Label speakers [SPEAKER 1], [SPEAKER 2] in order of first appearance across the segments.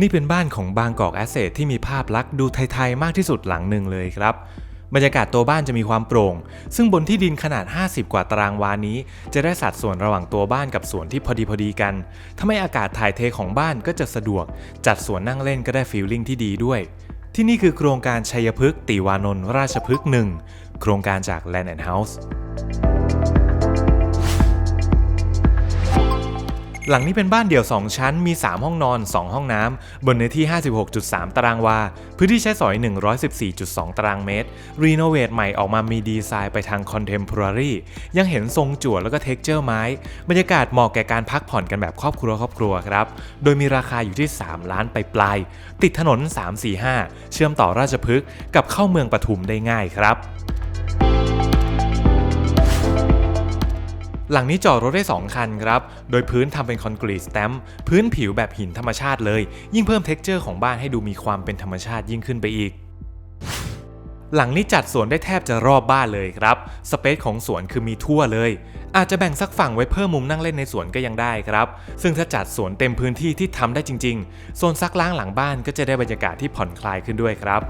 [SPEAKER 1] นี่เป็นบ้านของบางกอกแอสเซทที่มีภาพลักษณ์ดูไทยๆมากที่สุดหลังหนึ่งเลยครับ บรรยากาศตัวบ้านจะมีความโปร่ง ซึ่งบนที่ดินขนาด 50 กว่าตารางวานี้ จะได้สัดส่วนระหว่างตัวบ้านกับสวนที่พอดีพอดีกันทำให้อากาศถ่ายเทของบ้านก็จะสะดวก จัดสวนนั่งเล่นก็ได้ฟีลลิ่งที่ดีด้วย ที่นี่คือโครงการชัยพฤกษ์ติวานนท์ราชพฤกษ์หนึ่งโครงการจาก Land and House หลังนี้เป็นบ้านเดี่ยว 2 ชั้นมี 3 ห้องนอน 2 ห้องน้ำ บนเนื้อที่ 56.3 ตารางวา พื้นที่ใช้สอย 114.2 ตารางเมตร รีโนเวทใหม่ออกมามีดีไซน์ไปทางคอนเทมพอรารียังเห็นทรงจั่วแล้วก็เท็กเจอร์ไม้ บรรยากาศเหมาะแก่การพักผ่อนกันแบบครอบครัวครอบครัวครับ โดยมีราคาอยู่ที่ 3 ล้านไปปลาย ติดถนน 345 เชื่อมต่อราชพฤกษ์กับเข้าเมืองปทุมได้ง่ายครับ หลังนี้จอดรถได้ 2 คันครับ โดยพื้นทำเป็นคอนกรีตสแตมป์พื้นผิวแบบหินธรรมชาติเลย ยิ่งเพิ่มเท็กเจอร์ของบ้านให้ดูมีความเป็นธรรมชาติยิ่งขึ้นไปอีก หลังนี้จัดสวนได้แทบจะรอบบ้านเลยครับ สเปซของสวนคือมีทั่วเลย อาจจะแบ่งสักฝั่งไว้เพิ่มมุมนั่งเล่นในสวนก็ยังได้ครับ ซึ่งถ้าจัดสวนเต็มพื้นที่ที่ทำได้จริงๆ โซนซักล้างหลังบ้านก็จะได้บรรยากาศที่ผ่อนคลายขึ้นด้วยครับ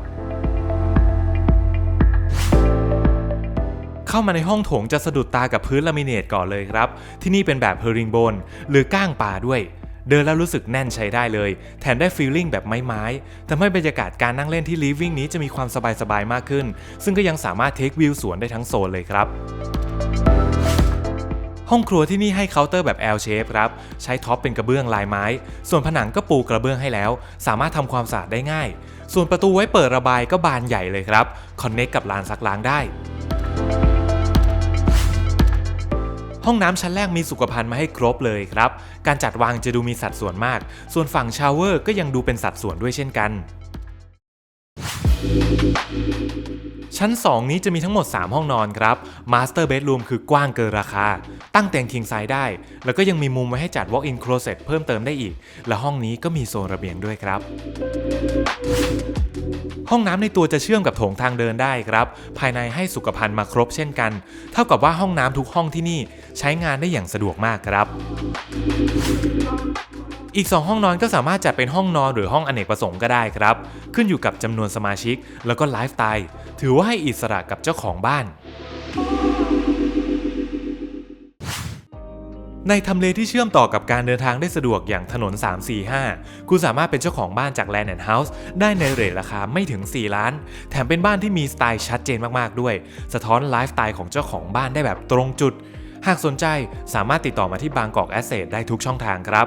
[SPEAKER 1] เข้ามาในห้องโถงจะสะดุดตากับพื้นลามิเนตก่อนเลยครับ ที่นี่เป็นแบบเฮอริงโบนหรือก้างป่าด้วย เดินแล้วรู้สึกแน่นใช้ได้เลย แถมได้ฟีลลิ่งแบบไม้ๆทำให้บรรยากาศการนั่งเล่นที่ลิฟวิ่งนี้จะมีความสบายๆมากขึ้น ซึ่งก็ยังสามารถเทควิวสวนได้ทั้งโซนเลยครับห้องครัวที่นี่ให้เคาน์เตอร์แบบ L shape ครับ ใช้ท็อปเป็นกระเบื้องลายไม้ ส่วนผนังก็ปูกระเบื้องให้แล้ว สามารถทำความสะอาดได้ง่าย ส่วนประตูไว้เปิดระบายก็บานใหญ่เลยครับ คอนเน็กกับลานซักล้างได้ ห้องน้ำชั้นแรกมีสุขภัณฑ์มาให้ครบเลยครับ การจัดวางจะดูมีสัดส่วนมาก ส่วนฝั่งชาวเวอร์ก็ยังดูเป็นสัดส่วนด้วยเช่นกัน ชั้น 2 นี้จะมีทั้งหมด 3 ห้องนอนครับมาสเตอร์เบดรูมคือกว้างเกินราคา ตั้งเตียงคิงไซด์ได้ แล้วก็ยังมีมุมไว้ให้จัด walk-in closet เพิ่มเติมได้อีก และห้องนี้ก็มีโซนระเบียงด้วยครับ ห้องน้ำในตัวจะเชื่อมกับโถงทางเดินได้ครับ ภายในให้สุขภัณฑ์มาครบเช่นกัน เท่ากับว่าห้องน้ำทุกห้องที่นี่ใช้งานได้อย่างสะดวกมากครับอีก 2 ห้องนอนก็สามารถจัดเป็นห้องนอนหรือห้องอเนกประสงค์ก็ได้ครับ ขึ้นอยู่กับจำนวนสมาชิกแล้วก็ไลฟ์สไตล์ ถือว่าให้อิสระกับเจ้าของบ้าน ในทำเลที่เชื่อมต่อกับการเดินทางได้สะดวกอย่างถนน 345 คุณสามารถเป็นเจ้าของบ้านจาก Land and House ได้ในเรทราคาไม่ถึง 4 ล้าน แถมเป็นบ้านที่มีสไตล์ชัดเจนมากๆด้วย สะท้อนไลฟ์สไตล์ของเจ้าของบ้านได้แบบตรงจุด หากสนใจสามารถติดต่อมาที่บางกอกแอสเซทได้ทุกช่องทางครับ